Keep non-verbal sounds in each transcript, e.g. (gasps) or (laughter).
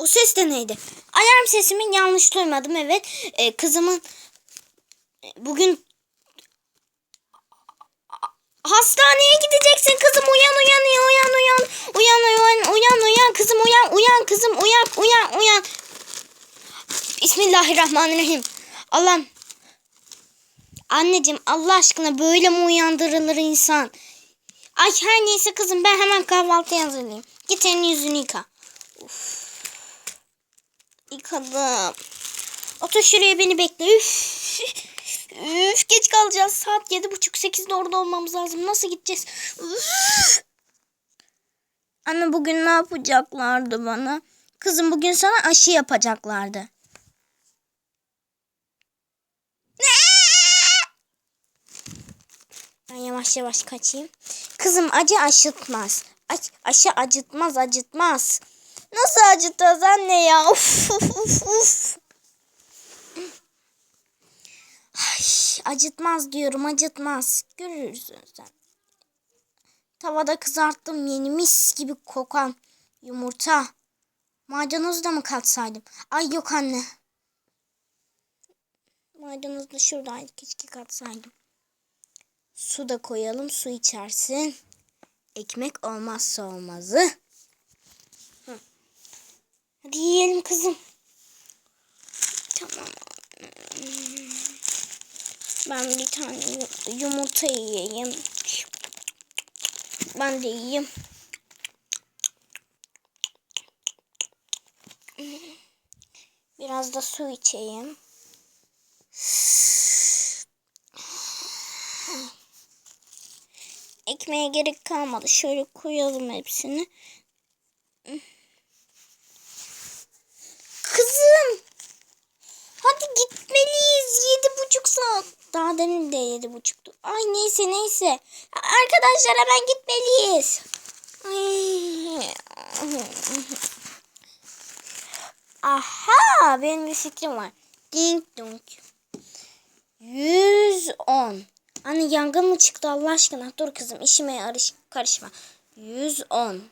O ses de neydi? Alarm sesimi yanlış duymadım evet. Ee, kızımın bugün hastaneye gideceksin kızım uyan uyan uyan uyan uyan uyan uyan uyan kızım uyan uyan kızım uyan uyan uyan. Bismillahirrahmanirrahim. Allah'ım. Anneciğim Allah aşkına böyle mi uyandırılır insan? Ay her neyse kızım ben hemen kahvaltı hazırlayayım. Git elini yüzünü yıka. Uf. Yıkadım. Otur şuraya beni bekle. Üf. Üf geç kalacağız. Saat yedi buçuk sekizde orada olmamız lazım. Nasıl gideceğiz? Anne bugün ne yapacaklardı bana? Kızım bugün sana aşı yapacaklardı. Ben yavaş yavaş kaçayım. Kızım acı aşıtmaz. Aç, aşı acıtmaz acıtmaz. Nasıl acıtmaz anne ya? Uf, uf, uf, uf. Ay, acıtmaz diyorum acıtmaz. Görürsün sen. Tavada kızarttım yeni mis gibi kokan yumurta. Maydanozu da mı katsaydım? Ay yok anne. Maydanoz da şuradaydı. Keşke katsaydım. Su da koyalım. Su içersin. Ekmek olmazsa olmazı. Hadi kızım. Tamam. Ben bir tane yu- yumurta yiyeyim. Ben de yiyeyim. Biraz da su içeyim. Ekmeğe gerek kalmadı. Şöyle koyalım hepsini. Kızım. Hadi gitmeliyiz. Yedi buçuk saat. Daha demin de yedi buçuktu. Ay neyse neyse. Arkadaşlar hemen gitmeliyiz. Aha benim bir fikrim var. Ding dong. 110. Anne yangın mı çıktı Allah aşkına? Dur kızım işime arış, karışma. 110.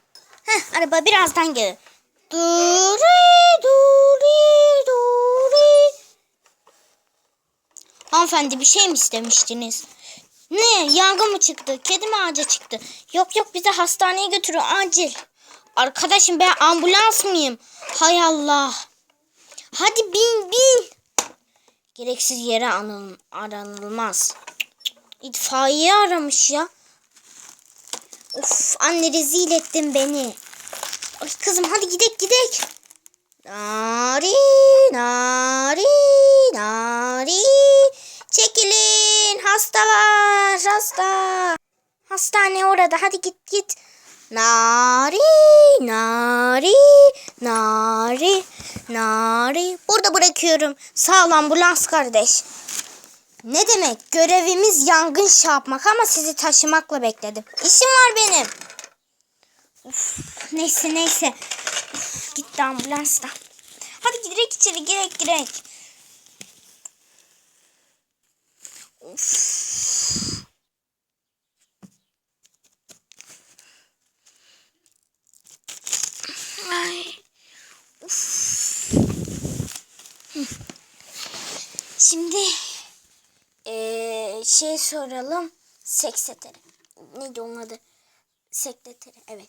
Heh araba birazdan gelir. Duri duri duri. Hanımefendi bir şey mi istemiştiniz? Ne yangın mı çıktı? Kedi mi ağaca çıktı? Yok yok bizi hastaneye götürün acil. Arkadaşım ben ambulans mıyım? Hay Allah. Hadi bin bin. Gereksiz yere anıl, aranılmaz. İtfaiye aramış ya. Of anne rezil ettin beni. Ay kızım hadi gidek gidek. Nari nari nari. Çekilin hasta var hasta. Hastane orada hadi git git. Nari nari nari nari. Burada bırakıyorum. Sağ ol ambulans kardeş. Ne demek? Görevimiz yangın şey yapmak ama sizi taşımakla bekledim. İşim var benim. Uf, neyse neyse. Uf, gitti ambulans da. Hadi girek içeri girek girek. Of. Ay. Hı. Şimdi ee, şey soralım. Sekreteri. Neydi onun adı? Sekreteri. Evet.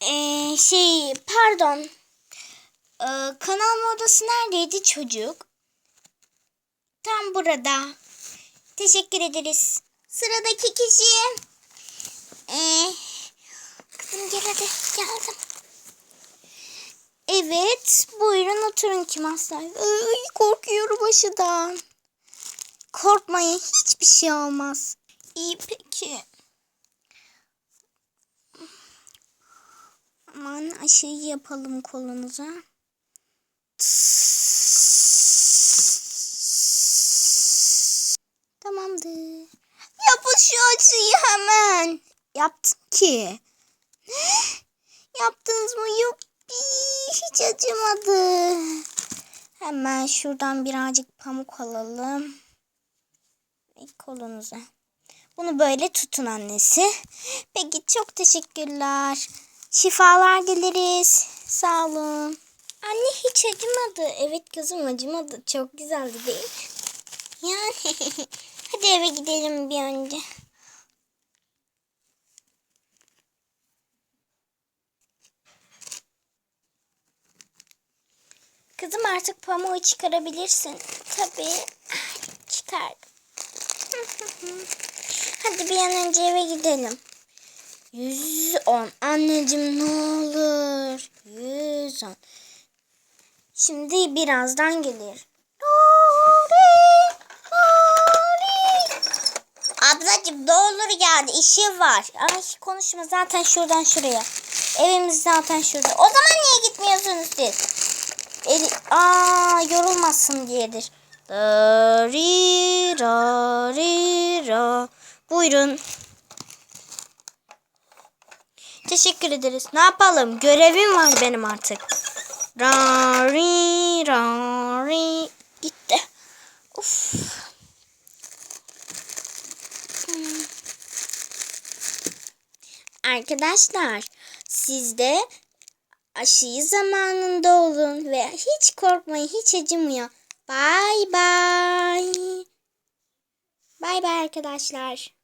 Ee, şey pardon. Ee, kanal odası neredeydi çocuk? Tam burada. Teşekkür ederiz. Sıradaki kişi. Ee, kızım gel hadi geldim. Evet buyurun oturun kim hasta? Ay, korkuyorum aşıdan. Korkmayın hiçbir şey olmaz. İyi peki. Aman aşıyı yapalım kolunuza. Tamamdır. Yapın şu aşıyı hemen. Yaptım ki. (gasps) Yaptınız mı? Yok. Hiç acımadı. Hemen şuradan birazcık pamuk alalım. Kolunuza. Bunu böyle tutun annesi. Peki çok teşekkürler. Şifalar dileriz. Sağ olun. Anne hiç acımadı. Evet kızım acımadı. Çok güzeldi değil mi? Yani (laughs) hadi eve gidelim bir önce. Kızım artık pamuğu çıkarabilirsin. Tabii. Çıkar. Hadi bir an önce eve gidelim. 110. Anneciğim ne olur. 110. Şimdi birazdan gelir. Ablacığım ne olur yani işim var. Ay konuşma zaten şuradan şuraya. Evimiz zaten şurada. O zaman niye gitmiyorsunuz siz? Eli, aa yorulmasın diyedir. Da, ri, ra, ri, ra. Buyurun. Teşekkür ederiz. Ne yapalım? Görevim var benim artık. Ra, ri, ra, ri. Gitti. Uf. Hmm. Arkadaşlar siz de aşıyı zamanında olun ve hiç korkmayın, hiç acımıyor. Bay bay. Bay bay arkadaşlar.